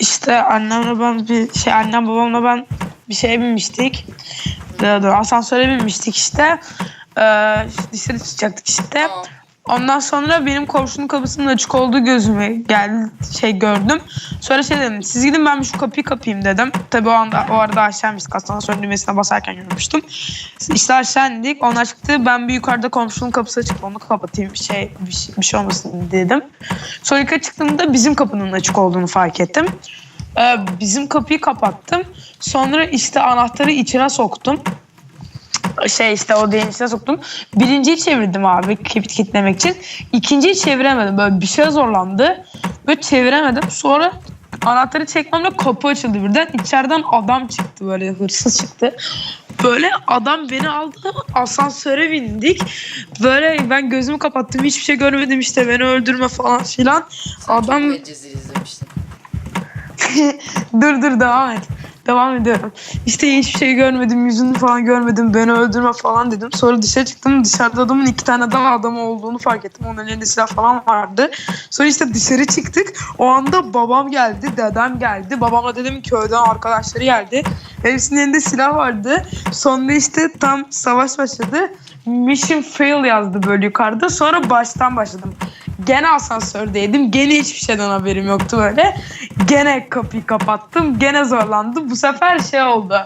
işte annemle ben bir şey annem babamla ben bir şeye binmiştik. Asansöre binmiştik işte. Ee, dışarı çıkacaktık işte. Ondan sonra benim komşunun kapısının açık olduğu gözüme geldi şey gördüm. Sonra şey dedim siz gidin ben şu kapıyı kapayım dedim. Tabii o anda o arada aşağı inmiştik asansörün düğmesine basarken görmüştüm. İşte aşağı indik onlar çıktı ben bir yukarıda komşunun kapısı açık onu kapatayım bir şey bir şey, bir şey olmasın dedim. Sonra yukarı çıktığımda bizim kapının açık olduğunu fark ettim. Ee, bizim kapıyı kapattım. Sonra işte anahtarı içine soktum şey işte o deyin içine soktum. Birinciyi çevirdim abi kibrit kitlemek için. İkinciyi çeviremedim. Böyle bir şey zorlandı. Böyle çeviremedim. Sonra anahtarı çekmemle kapı açıldı birden. İçeriden adam çıktı böyle hırsız çıktı. Böyle adam beni aldı asansöre bindik. Böyle ben gözümü kapattım hiçbir şey görmedim işte beni öldürme falan filan. Sen Adam dur dur devam et. Devam ediyorum. İşte hiçbir şey görmedim, yüzünü falan görmedim, beni öldürme falan dedim. Sonra dışarı çıktım, dışarıda adamın iki tane daha adam olduğunu fark ettim. Onun elinde silah falan vardı. Sonra işte dışarı çıktık. O anda babam geldi, dedem geldi. Babama dedim köyden arkadaşları geldi. Hepsinin elinde silah vardı. Sonra işte tam savaş başladı. Mission fail yazdı böyle yukarıda. Sonra baştan başladım. Gene asansördeydim. Gene hiçbir şeyden haberim yoktu böyle. Gene kapıyı kapattım. Gene zorlandım. Bu sefer şey oldu.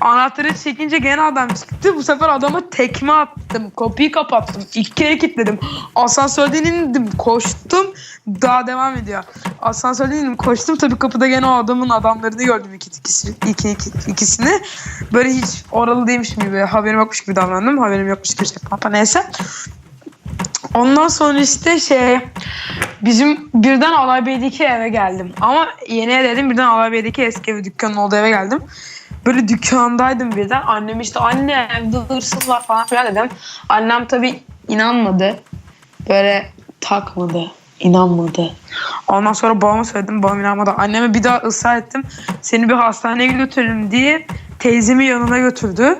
Anahtarı çekince gene adam çıktı. Bu sefer adama tekme attım. Kapıyı kapattım. İlk kere kilitledim. Asansörden indim. Koştum. Daha devam ediyor. Asansörden indim. Koştum. Tabii kapıda gene o adamın adamlarını gördüm. iki, ikisi, iki, iki, ikisini. Böyle hiç oralı değilmişim gibi. Haberim yokmuş gibi davrandım. Haberim yokmuş gibi şey neyse. Ondan sonra işte şey bizim birden Alaybey'deki eve geldim. Ama yeni dedim birden Alaybey'deki eski ev dükkanın olduğu eve geldim. Böyle dükkandaydım birden. Annem işte anne evde hırsız var falan filan dedim. Annem tabii inanmadı. Böyle takmadı. inanmadı. Ondan sonra babama söyledim. Babam inanmadı. Anneme bir daha ısrar ettim. Seni bir hastaneye götürelim diye teyzemi yanına götürdü.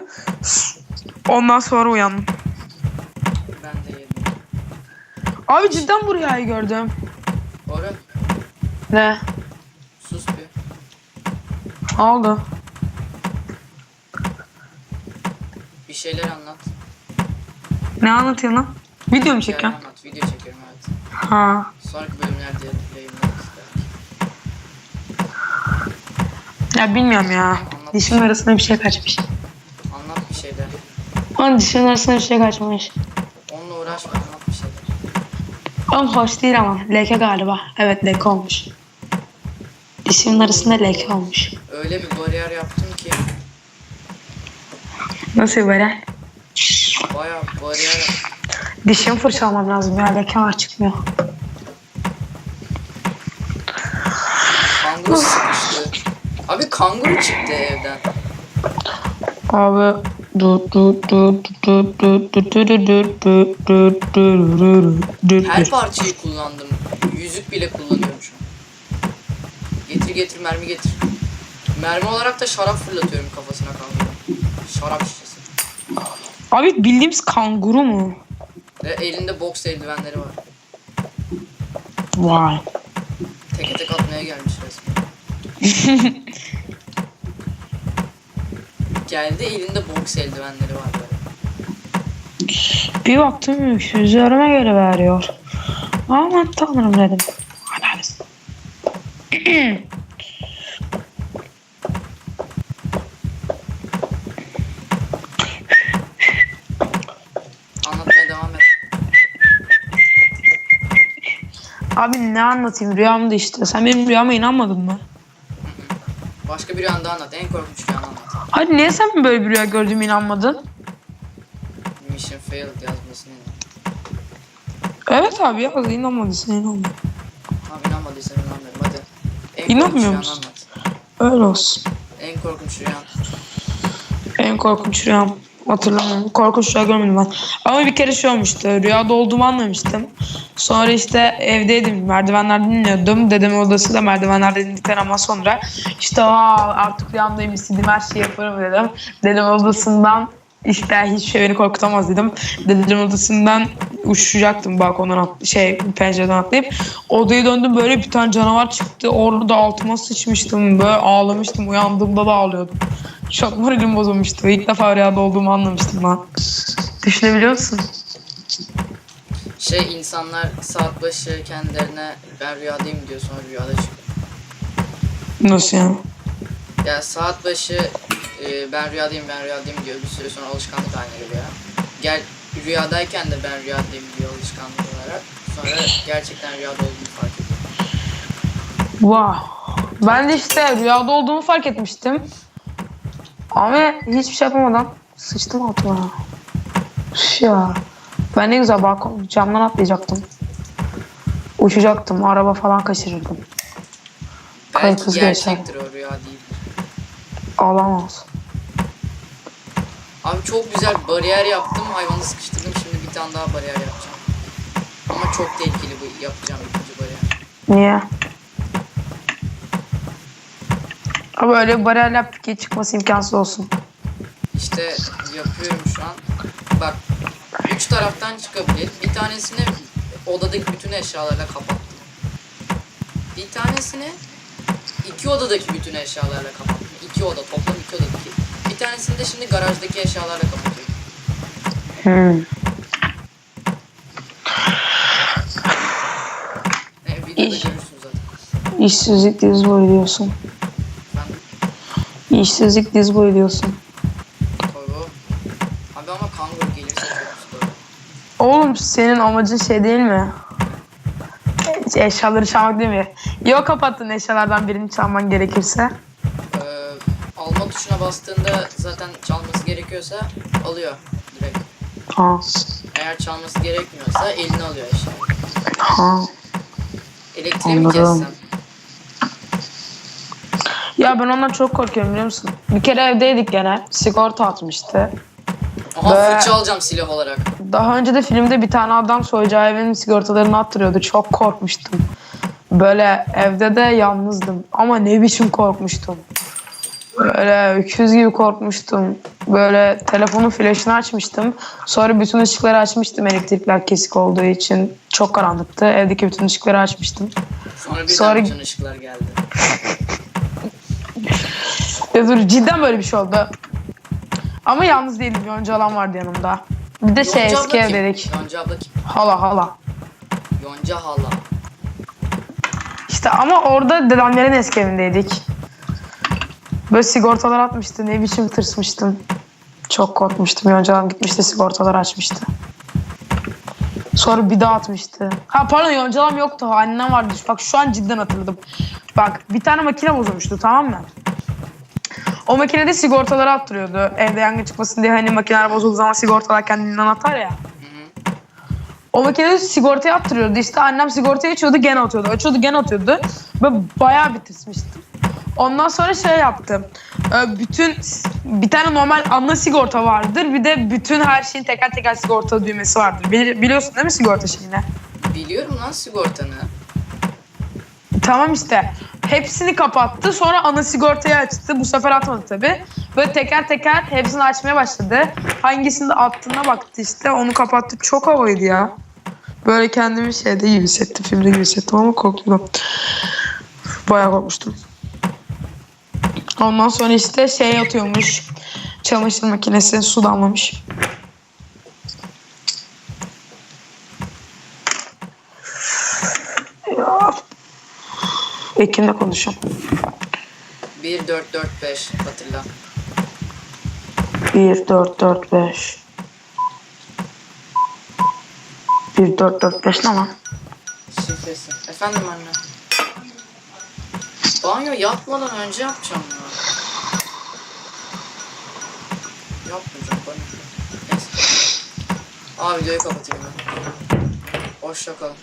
Ondan sonra uyandım. Ben de yedim. Abi cidden bu rüyayı gördüm. Orun Ne? sus bir. Ne oldu? Bir şeyler anlat. Ne anlatıyorsun lan? Video mu Bir şeyler çekiyorsun? anlat. Video çekiyorum evet. Ha. Sonraki bölümlerde yayınlarız. belki. Ya bilmiyorum ya. Dişimin arasında bir şey kaçmış. Anlat bir şeyler. Lan dişimin arasında bir şey kaçmış. Onunla uğraşma. Oğlum hoş değil ama. Leke galiba. Evet leke olmuş. Dişimin arasında leke olmuş. Öyle bir bariyer yaptım ki Nasıl böyle? bayağı bariyer yaptım. Dişimi fırçalamam lazım ya. Leke var çıkmıyor. Kanguru sıkıştı. Abi kanguru çıktı evden. Abi her parçayı kullandım. Yüzük bile kullanıyorum. Getir getir mermi getir. Mermi olarak da şarap fırlatıyorum kafasına kanka. Şarap şişesi. Abi bildiğimiz kanguru mu? Ve elinde boks eldivenleri var. Vay. Teke tek atmaya gelmiş resmen. Geldi elinde boks eldivenleri var böyle. Bir baktım üzerime geri veriyor. Aman tanrım dedim. Analiz. Anlatmaya devam et. Abi ne anlatayım rüyamda işte. Sen benim rüyama inanmadın mı? Başka bir anda anlat. En korkunç. Hadi niye sen böyle bir rüya gördüğüme inanmadın? Mission failed yazmasını. Evet abi ya inanmadın sen inanmadın. Tamam inanmadıysan inanmıyorum hadi. En İnanmıyor korkunç musun? rüyanı anlat. Öyle olsun. En korkunç rüyan. En korkunç rüyam. Hatırlamıyorum. Korkunç rüya görmedim ben. Ama bir kere şey olmuştu. Rüyada olduğumu anlamıştım. Sonra işte evdeydim. Merdivenlerden iniyordum. Dedemin odası da merdivenlerden indikten ama sonra işte Aa, artık rüyamdayım istediğim her şeyi yaparım dedim. Dedemin odasından işte hiçbir şey beni korkutamaz dedim. Dedelerin odasından uçacaktım balkondan at, şey pencereden atlayıp. Odaya döndüm böyle bir tane canavar çıktı. Orada da altıma sıçmıştım. Böyle ağlamıştım. Uyandığımda da ağlıyordum. Çok moralim bozulmuştu. İlk defa rüyada olduğumu anlamıştım lan. Düşünebiliyor musun? Şey insanlar saat başı kendilerine ben rüyadayım diyor sonra rüyada çıkıyor. Nasıl yani? Ya saat başı e, ben rüyadayım ben rüyadayım diyor bir süre sonra alışkanlık haline geliyor. Gel rüyadayken de ben rüyadayım diyor alışkanlık olarak. Sonra gerçekten rüyada olduğunu fark ediyor. Wow. Ben de işte rüyada olduğumu fark etmiştim. Ama hiçbir şey yapamadan sıçtım altıma. Ya. Ben ne güzel balkon camdan atlayacaktım. Uçacaktım. Araba falan kaçırırdım. Belki kız gerçektir o rüya değil. Ağlamaz. Abi çok güzel bariyer yaptım hayvanı sıkıştırdım şimdi bir tane daha bariyer yapacağım. Ama çok tehlikeli bu yapacağım ikinci bariyer. Niye? Ama öyle bir bariyer yap ki çıkması imkansız olsun. İşte yapıyorum şu an. Bak üç taraftan çıkabilir. Bir tanesini odadaki bütün eşyalarla kapattım. Bir tanesini iki odadaki bütün eşyalarla kapattım. İki oda toplam iki odadaki. Bir tanesini de şimdi garajdaki eşyalarla kapatıyorum. Hmm. Videoda görürsün zaten. İşsizlik diz boyu diyorsun. Ben İşsizlik diz boyu diyorsun. Togo. Abi ama kanguru gelirse çok güzel olur. Oğlum senin amacın şey değil mi? Eşyaları çalmak değil mi? Yok kapattın eşyalardan birini çalman gerekirse. Ee, alma tuşuna bastığında zaten çalması gerekiyorsa alıyor direkt. Ha. Eğer çalması gerekmiyorsa eline alıyor eşyayı. Ha. Elektriği mi Anladım. Ya ben ondan çok korkuyorum biliyor musun? Bir kere evdeydik gene. Sigorta atmıştı. Aha Be- fırça alacağım silah olarak. Daha önce de filmde bir tane adam soyacağı evinin sigortalarını attırıyordu. Çok korkmuştum. Böyle evde de yalnızdım. Ama ne biçim korkmuştum. Böyle öküz gibi korkmuştum. Böyle telefonun flaşını açmıştım. Sonra bütün ışıkları açmıştım elektrikler kesik olduğu için. Çok karanlıktı. Evdeki bütün ışıkları açmıştım. Sonra birden Sonra- bütün ışıklar geldi. Ya dur cidden böyle bir şey oldu. Ama yalnız değildim. Yonca alan vardı yanımda. Bir de şey Yonca eski abla kim? evdeydik. Yonca abla kim? Hala hala. Yonca hala. İşte ama orada dedemlerin eski evindeydik. Böyle sigortalar atmıştı. Ne biçim tırsmıştım. Çok korkmuştum. Yoncadan gitmişti sigortalar açmıştı. Sonra bir daha atmıştı. Ha pardon yoncalam yoktu. Annem vardı. Bak şu an cidden hatırladım. Bak bir tane makine bozulmuştu tamam mı? O makinede sigortaları attırıyordu. Evde yangın çıkmasın diye hani makineler bozulduğu zaman sigortalar kendinden atar ya. O makinede sigortayı attırıyordu. İşte annem sigortayı açıyordu gene atıyordu. Açıyordu gene atıyordu. Ve bayağı bir tırsmıştım. Ondan sonra şey yaptım. Ee, Bütün bir tane normal ana sigorta vardır. Bir de bütün her şeyin teker teker sigorta düğmesi vardır. Bili- Biliyorsun değil mi sigorta şeyini? Biliyorum lan sigortanı. Tamam işte. Hepsini kapattı. Sonra ana sigortayı açtı. Bu sefer atmadı tabii. Böyle teker teker hepsini açmaya başladı. Hangisini attığına baktı işte. Onu kapattı. Çok havalıydı ya. Böyle kendimi şeyde gibi hissettim. Filmde gibi hissettim ama korktum. Bayağı korkmuştum. Ondan sonra işte şey atıyormuş. Çamaşır makinesi su damlamış. Ya. Ekin'le konuşuyorum. 1 4 4 5 hatırla. 1, 4, 4, 5. 1, 4, 4, 5 ne lan? Şifresi. Efendim anne. Banyo yapmadan önce yapacağım ya. Yapmayacağım banyo. Neyse. Abi videoyu kapatayım ben. Hoşça kalın.